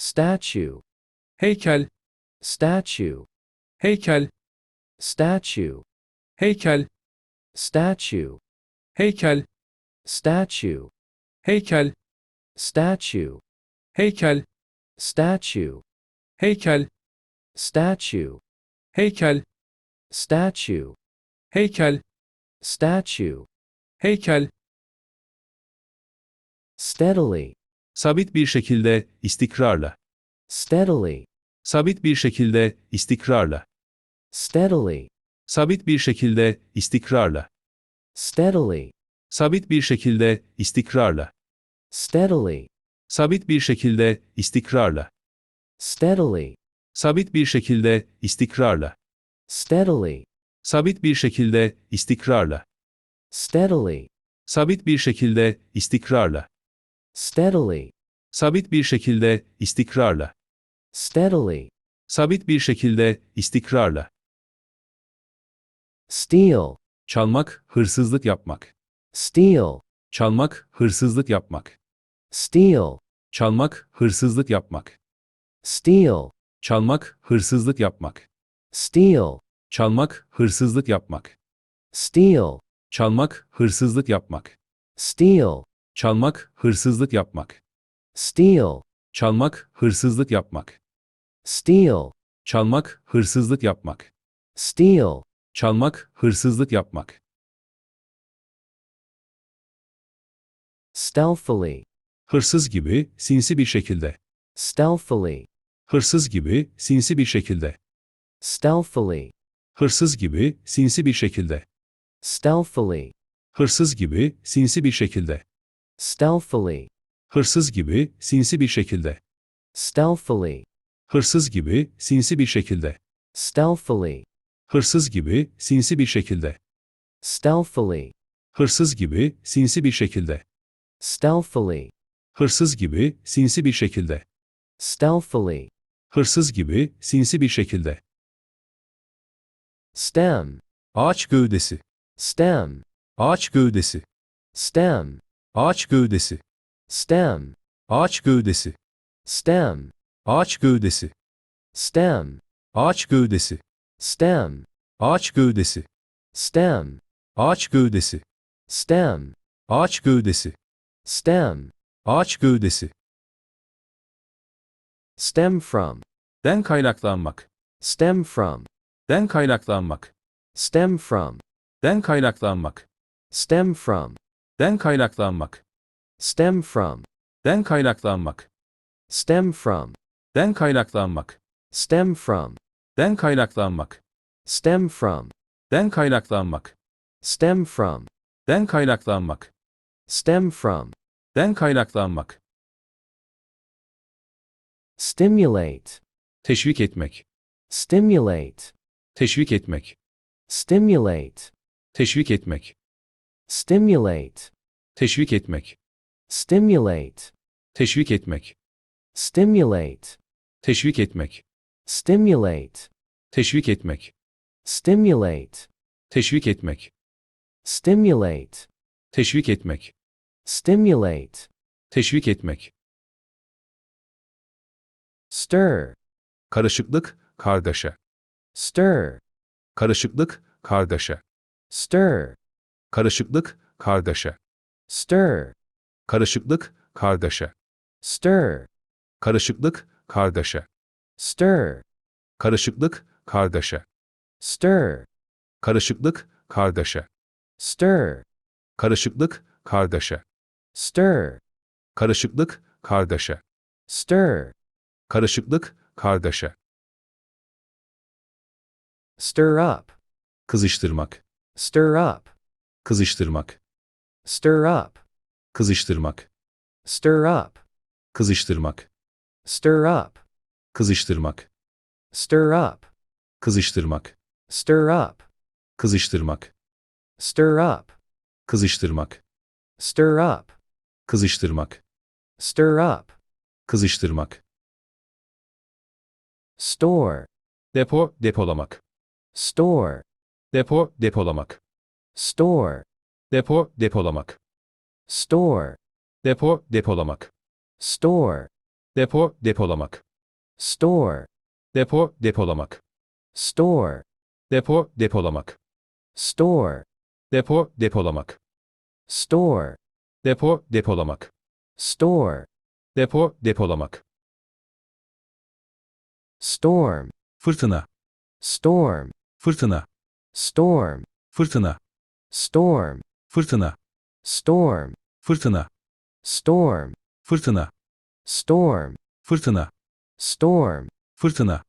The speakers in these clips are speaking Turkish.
statue, heykel, statue, heykel, statue, heykel, statue, heykel, statue, heykel, statue, heykel, statue, heykel, statue, heykel, statue, heykel, statue, heykel, steadily, Sabit bir şekilde, istikrarla. steadily, Sabit bir şekilde, istikrarla. steadily, Sabit bir şekilde, istikrarla. steadily, Sabit bir şekilde, istikrarla. steadily, Sabit bir şekilde, istikrarla. steadily, Sabit bir şekilde, istikrarla. steadily, Sabit bir şekilde, istikrarla. steadily, Sabit bir şekilde, istikrarla. Steadily, Sabit bir şekilde, istikrarla. steadily, Sabit bir şekilde, istikrarla. steal, Çalmak, hırsızlık yapmak. steal, Çalmak, hırsızlık yapmak. steal, Çalmak, hırsızlık yapmak. steal, Çalmak, hırsızlık yapmak. steal, Çalmak, hırsızlık yapmak. steal, Çalmak, hırsızlık yapmak. steal, Çalmak, hırsızlık yapmak. steal, Çalmak, hırsızlık yapmak. steal, Çalmak, hırsızlık yapmak. steal, Çalmak, hırsızlık yapmak. stealthily, Hırsız gibi, sinsi bir şekilde. stealthily, Hırsız gibi, sinsi bir şekilde. stealthily, Hırsız gibi, sinsi bir şekilde. stealthily, Hırsız gibi, sinsi bir şekilde. Stealthily, Hırsız gibi, sinsi bir şekilde. stealthily, Hırsız gibi, sinsi bir şekilde. stealthily, Hırsız gibi, sinsi bir şekilde. stealthily, Hırsız gibi, sinsi bir şekilde. stealthily, Hırsız gibi, sinsi bir şekilde. stealthily, Hırsız gibi, sinsi bir şekilde. stem, Ağaç gövdesi. stem, Ağaç gövdesi. stem, Ağaç gövdesi. stem, Ağaç gövdesi. stem, Ağaç gövdesi. stem, Ağaç gövdesi. stem, Ağaç gövdesi. stem, Ağaç gövdesi. stem, Ağaç gövdesi. stem, Ağaç gövdesi. stem from, Den kaynaklanmak. stem from, Den kaynaklanmak. stem from, Den kaynaklanmak. stem from, Den kaynaklanmak. stem from, Den kaynaklanmak. stem from, Den kaynaklanmak. stem from, Den kaynaklanmak. stem from, Den kaynaklanmak. stem from, Den kaynaklanmak. stem from, Den kaynaklanmak. stimulate, Teşvik etmek. stimulate, Teşvik etmek. stimulate, Teşvik etmek. Stimulate, Teşvik etmek. stimulate, Teşvik etmek. stimulate, Teşvik etmek. stimulate, Teşvik etmek. stimulate, Teşvik etmek. stimulate, Teşvik etmek. stimulate, Teşvik etmek. stir, Karışıklık, kargaşa. stir, Karışıklık, kargaşa. stir, Karışıklık, kargaşa. stir, Karışıklık, kargaşa. stir, Karışıklık, kargaşa. stir, Karışıklık, kargaşa. stir, Karışıklık, kargaşa. stir, Karışıklık, kargaşa. stir, Karışıklık, kargaşa. stir, Karışıklık, kargaşa. stir up, Kızıştırmak. stir up, Kızıştırmak. stir up, Kızıştırmak. stir up, Kızıştırmak. stir up, Kızıştırmak. stir up, Kızıştırmak. stir up, Kızıştırmak. stir up, Kızıştırmak. stir up, Kızıştırmak. stir up, Kızıştırmak. store, Depo, depolamak. store, Depo, depolamak. Store, Depo, depolamak. store, Depo, depolamak. store, depo, depolamak, store, depo, depolamak, store, depo, depolamak, store, depo, depolamak, store, depo, depolamak, store, depo, depolamak, storm, fırtına, storm, fırtına, storm, fırtına, storm, fırtına, storm, fırtına, storm, fırtına, storm, fırtına, storm, fırtına,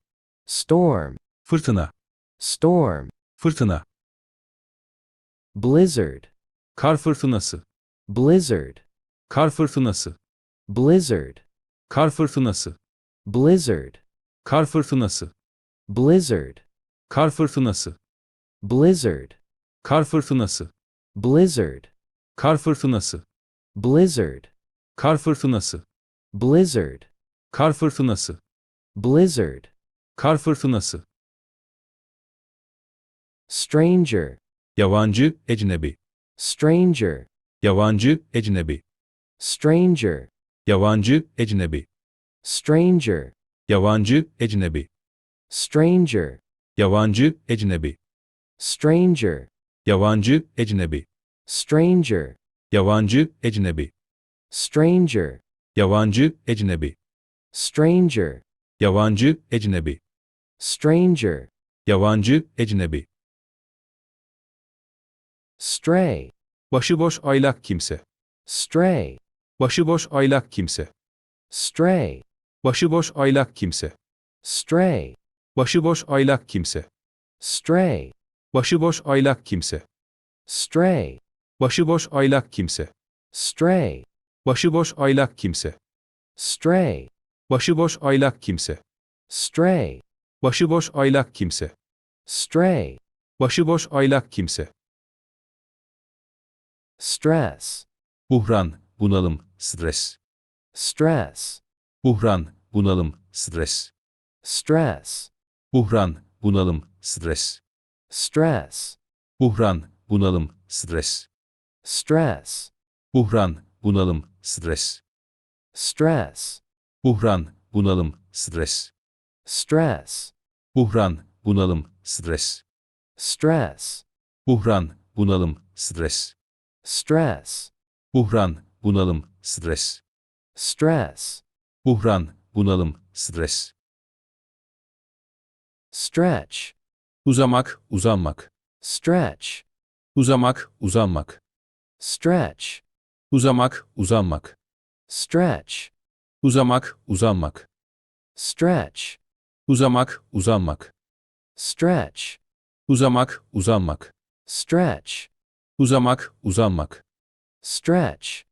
storm, fırtına, storm, fırtına, blizzard, kar fırtınası, blizzard, kar fırtınası, blizzard, kar fırtınası, blizzard, kar fırtınası, blizzard, kar fırtınası, blizzard, kar fırtınası, blizzard, kar fırtınası, blizzard, kar fırtınası, blizzard, kar fırtınası, blizzard, kar fırtınası, stranger, yabancı, ecnebi, stranger, yabancı, ecnebi, stranger, yabancı, ecnebi, stranger, yabancı, ecnebi, stranger, yabancı, ecnebi, stranger, yabancı, ecnebi, stranger, yabancı, ecnebi, stranger, yabancı, ecnebi, stranger, yabancı, ecnebi, stranger, yabancı, ecnebi, stray, başıboş aylak kimse, stray, başıboş aylak kimse, stray, başıboş aylak kimse, stray, başıboş aylak kimse, stray, başıboş aylak kimse, stray, başıboş aylak kimse, stray, başıboş aylak kimse, stray, başıboş aylak kimse, stray, başıboş aylak kimse, stray, başıboş aylak kimse, stress, buhran, bunalım, stres, stress, buhran, bunalım, stres, stress, buhran, bunalım, stres, stress, buhran, bunalım, stres, stress, buhran, bunalım, stres, stress, buhran, bunalım, stres, stress, buhran, bunalım, stres, stress, buhran, bunalım, stres, stress, buhran, bunalım, stres, stress, buhran, bunalım, stres, stretch, uzamak, uzanmak, stretch, uzamak, uzanmak, stretch, uzamak, uzanmak, stretch, uzamak, uzanmak, stretch, uzamak, uzanmak, stretch, uzamak, uzanmak, stretch, uzamak, uzanmak, stretch,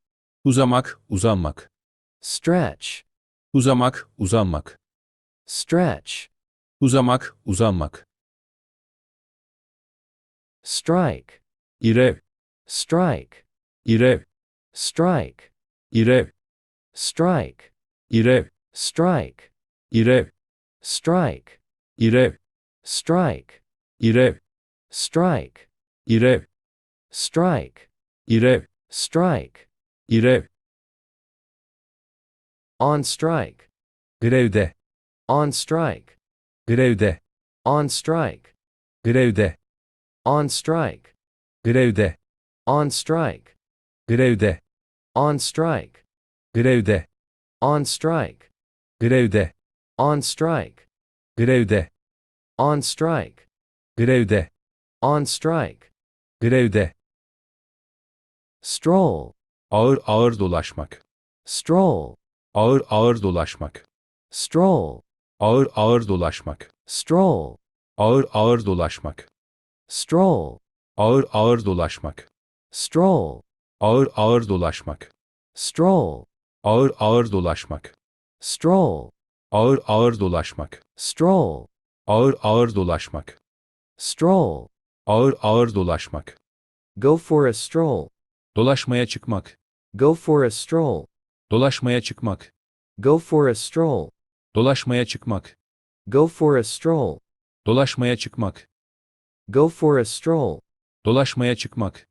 uzamak, uzanmak, stretch, uzamak, uzanmak, stretch, uzamak, uzanmak, strike, irev, strike, irev, strike, irev, strike, irev, strike, irev, strike, irev, strike, irev, strike, irev, strike, irev, strike, irev, on strike, grevde, on strike, grevde, on strike, grevde, on strike, grevde, on strike, grevde, on strike, grevde, on strike, grevde, on strike, grevde, on strike, grevde, on strike, grevde, stroll, ağır ağır dolaşmak, stroll, ağır ağır dolaşmak, stroll, ağır ağır dolaşmak, stroll, ağır ağır dolaşmak, stroll, ağır ağır dolaşmak, stroll, ağır ağır dolaşmak, stroll, ağır ağır dolaşmak, stroll, ağır ağır dolaşmak, stroll, ağır ağır dolaşmak, stroll, ağır ağır dolaşmak, go for a stroll, dolaşmaya çıkmak, go for a stroll, dolaşmaya çıkmak, go for a stroll, dolaşmaya çıkmak, go for a stroll, dolaşmaya çıkmak, go for a stroll, dolaşmaya çıkmak,